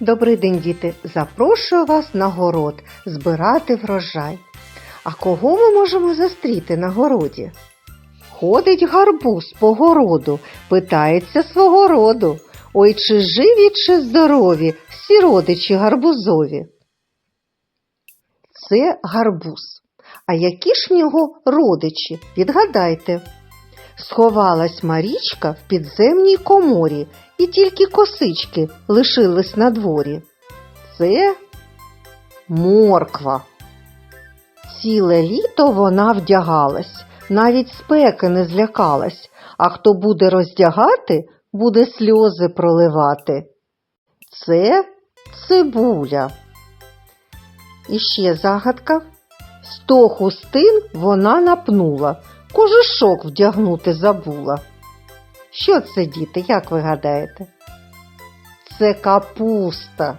Добрий день, діти! Запрошую вас на город збирати врожай. А кого ми можемо зустріти на городі? Ходить гарбуз по городу, питається свого роду. Ой, чи живі, чи здорові всі родичі гарбузові? Це гарбуз. А які ж в нього родичі? Відгадайте. Сховалась Марічка в підземній коморі, і тільки косички лишились на дворі. Це морква. Ціле літо вона вдягалась, навіть спеки не злякалась, а хто буде роздягати, буде сльози проливати. Це цибуля. І ще загадка. Сто хустин вона напнула, кожушок вдягнути забула. Що це, діти, як ви гадаєте? Це капуста.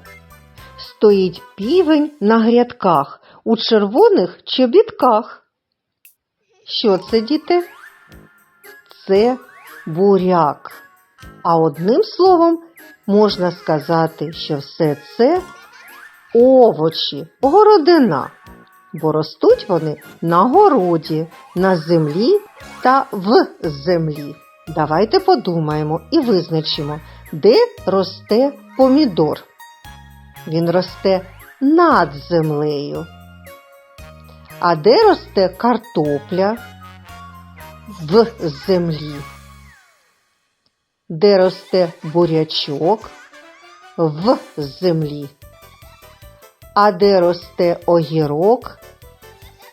Стоїть півень на грядках у червоних чобітках. Що це, діти? Це буряк. А одним словом можна сказати, що все це овочі, городина, бо ростуть вони на городі, на землі та в землі. Давайте подумаємо і визначимо, де росте помідор. Він росте над землею. А де росте картопля? В землі. Де росте бурячок? В землі. А де росте огірок?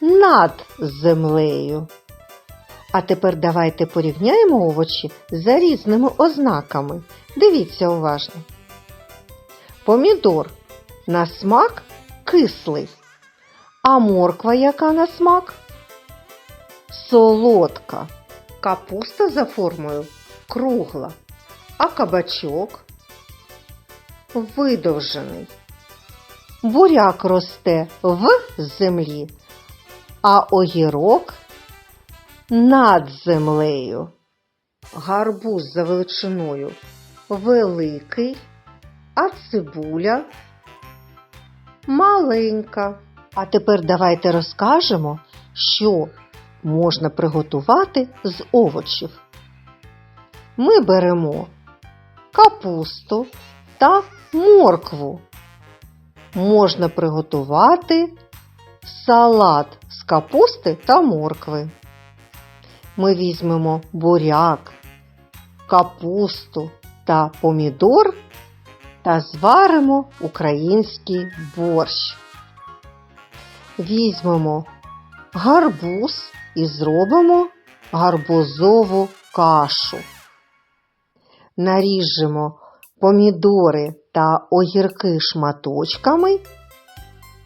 Над землею. А тепер давайте порівняємо овочі за різними ознаками. Дивіться уважно. Помідор на смак кислий, а морква яка на смак? Солодка. Капуста за формою кругла, а кабачок видовжений. Буряк росте в землі, а огірок над землею. Гарбуз за величиною великий, а цибуля маленька. А тепер давайте розкажемо, що можна приготувати з овочів. Ми беремо капусту та моркву. Можна приготувати салат з капусти та моркви. Ми візьмемо буряк, капусту та помідор та зваримо український борщ. Візьмемо гарбуз і зробимо гарбузову кашу. Наріжемо помідори та огірки шматочками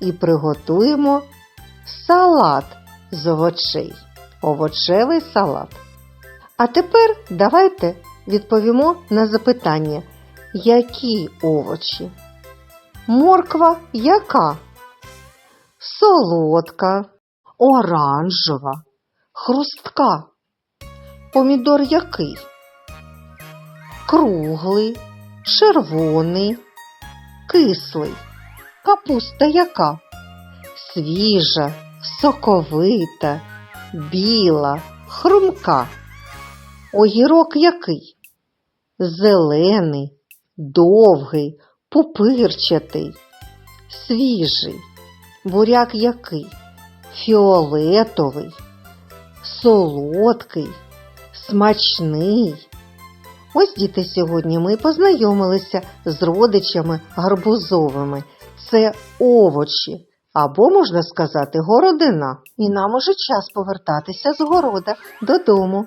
і приготуємо салат з овочей. Овочевий салат. А тепер давайте відповімо на запитання, які овочі? Морква яка? Солодка, оранжева, хрустка. Помідор який? Круглий, червоний, кислий. Капуста яка? Свіжа, соковита, біла, хрумка. Огірок який? Зелений, довгий, пупирчатий, свіжий. Буряк який? Фіолетовий, солодкий, смачний. Ось діти сьогодні ми познайомилися з родичами гарбузовими. Це овочі, або, можна сказати, городина. І нам уже час повертатися з города додому.